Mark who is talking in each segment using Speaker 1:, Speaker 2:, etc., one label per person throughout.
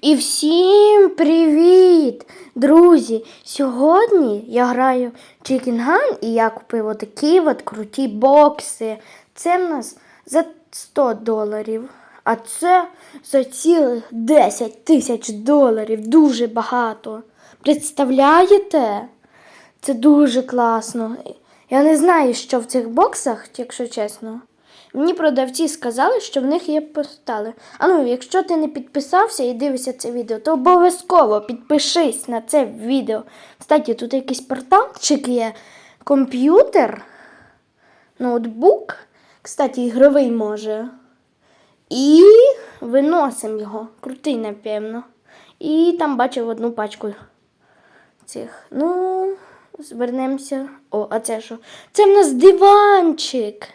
Speaker 1: І всім привіт, друзі! Сьогодні я граю в Chicken Gun і я купив отакі от круті бокси. Це в нас за 100 доларів, а це за цілих 10 тисяч доларів. Дуже багато. Представляєте? Це дуже класно. Я не знаю, що в цих боксах, якщо чесно. Мені продавці сказали, що в них є постали. А ну, якщо ти не підписався і дивишся це відео, то обов'язково підпишись на це відео. Кстати, тут якийсь порталчик є, комп'ютер, ноутбук. Кстати, ігровий може. І виносимо його. Крутий, напевно. І там бачив одну пачку цих. Ну, звернемося. О, а це що? Це в нас диванчик.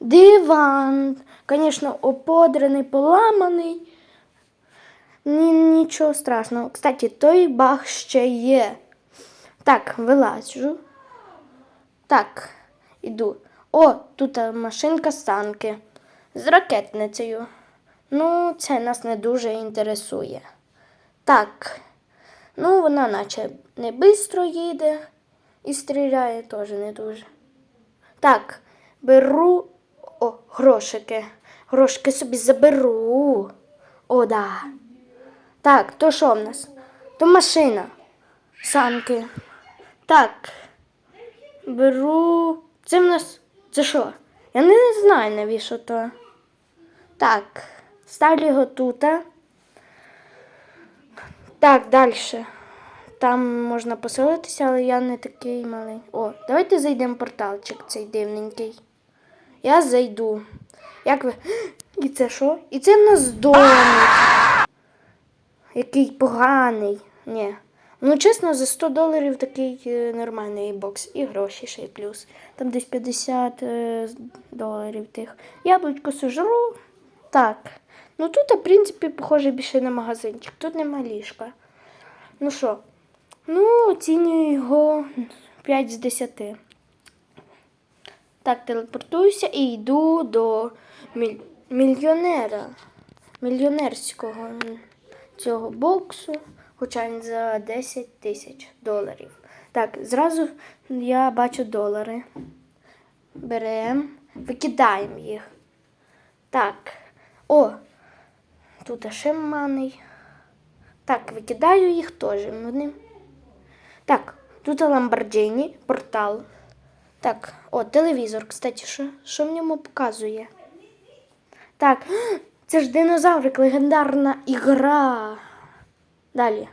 Speaker 1: Диван. Звісно, оподраний, поламаний. Ні, нічого страшного. Кстати, той баг ще є. Так, вилазжу. Так, іду. О, тут машинка санки з ракетницею. Ну, це нас не дуже інтересує. Так. Ну, вона наче не бистро їде і стріляє теж не дуже. Так, беру о, грошики. Грошики собі заберу. О, да. Так, то що в нас? То машина. Санки. Так. Беру. Це в нас. Це що? Я не знаю, навіщо то. Так. Ставлю його тут. Так, далі. Там можна поселитися, але я не такий малий. О, давайте зайдемо в порталчик цей дивненький. Я зайду. Як ви. І це що? І це в нас домик. Який поганий. Ні. Ну, чесно, за 100 доларів такий е, нормальний бокс. І гроші ще й плюс. Там десь 50 е, доларів тих. Яблучко сожру. Так. Ну тут, в принципі, похоже більше на магазинчик. Тут нема ліжка. Ну що? Ну, оцінюю його 5 з 10. Так, телепортуюся і йду до міль- мільйонера. Мільйонерського цього боксу, хоча він за 10 тисяч доларів. Так, зразу я бачу долари. Беремо, викидаємо їх. Так. О, тут ще маний. Так, викидаю їх теж. Вони. Так, тут Lamborghini, портал. Так, о, телевізор, кстати, що, що в ньому показує? Так, це ж динозаврик, легендарна ігра. Далі.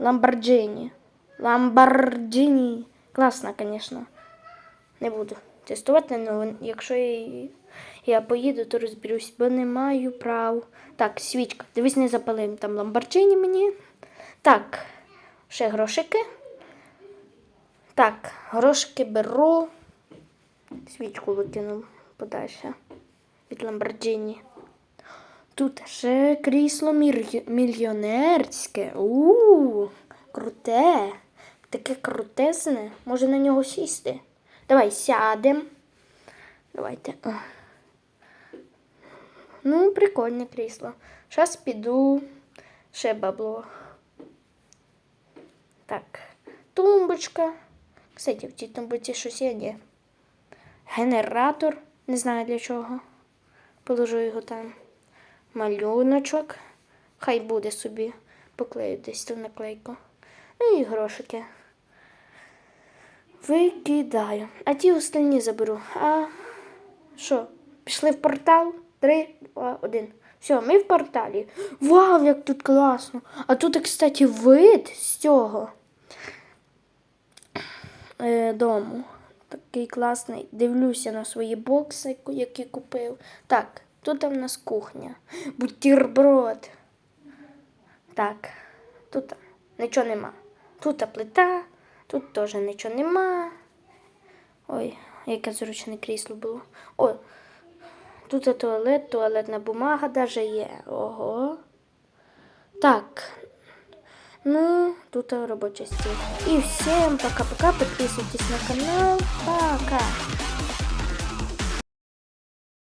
Speaker 1: Lamborghini. Lamborghini. Класно, звісно. Не буду тестувати, але якщо я, я поїду, то розберусь, бо не маю прав. Так, свічка. Дивись, не запалим там Lamborghini мені. Так, ще грошики. Так, грошики беру. Свічку викину подальше від Ламборджині. Тут ще крісло мільйонерське. У, круте. Таке крутезне. Може на нього сісти. Давай сядемо. Давайте. Ну, прикольне крісло. Зараз піду. Ще бабло. Так, тумбочка. Кстати, в цій тумбочці щось є. Ні. Генератор. Не знаю для чого. Положу його там. Малюночок. Хай буде собі. Поклею десь ту наклейку. Ну і грошики. Викидаю. А ті останні заберу. А що? Пішли в портал? Три, два, один. Все, ми в порталі. Вау, як тут класно! А тут, кстати, вид з цього е, дому. Такий класний. Дивлюся на свої бокси, які купив. Так, тут в нас кухня. Бутерброд. Так, тут нічого нема. Тут плита, тут теж нічого нема. Ой, яке зручне крісло було. Ой, тут туалет, туалетна бумага даже є. Ого. Так. Ну, тут робочий стіл. І всім пока-пока. Підписуйтесь на канал. Пока.